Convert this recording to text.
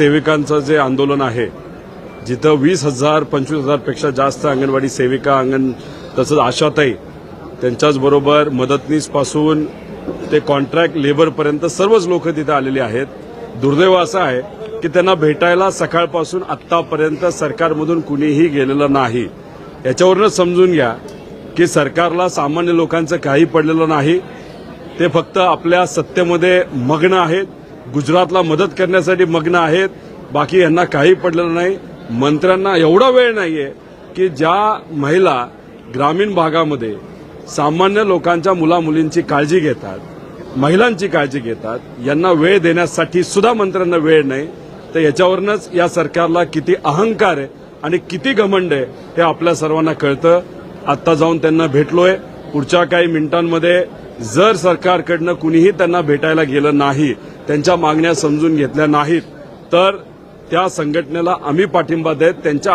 सेविकांचं जे आंदोलन आहे जिथं वीस हजार पंचवीस हजारपेक्षा जास्त अंगणवाडी सेविका अंगण तसंच आशाताई त्यांच्याचबरोबर मदतनीसपासून ते कॉन्ट्रॅक्ट लेबरपर्यंत सर्वच लोक तिथे आलेले आहेत. दुर्दैव असं आहे की त्यांना भेटायला सकाळपासून आत्तापर्यंत सरकारमधून कुणीही गेलेलं नाही. याच्यावरूनच समजून घ्या की सरकारला सामान्य लोकांचं काही पडलेलं नाही. ते फक्त आपल्या सत्तेमध्ये मग्न आहेत. गुजरातला मदत करण्यासाठी मग्न आहेत. बाकी यांना काही पडलेलं नाही. मंत्र्यांना एवढा वेळ नाहीये की ज्या महिला ग्रामीण भागामध्ये सामान्य लोकांच्या मुला मुलींची काळजी घेतात महिलांची काळजी घेतात यांना वेळ देण्यासाठी सुद्धा मंत्र्यांना वेळ नाही. तर याच्यावरूनच या सरकारला किती अहंकार आहे आणि किती घमंड आहे हे आपल्या सर्वांना कळतं. आत्ता जाऊन त्यांना भेटलोय. पुढच्या काही मिनिटांमध्ये जर सरकारकडनं कुणीही त्यांना भेटायला गेलं नाही त्यांच्या मागण्या समजून घेतल्या नाहीत. तर त्या संघटनेला आम्ही पाठिंबा देत त्यांच्या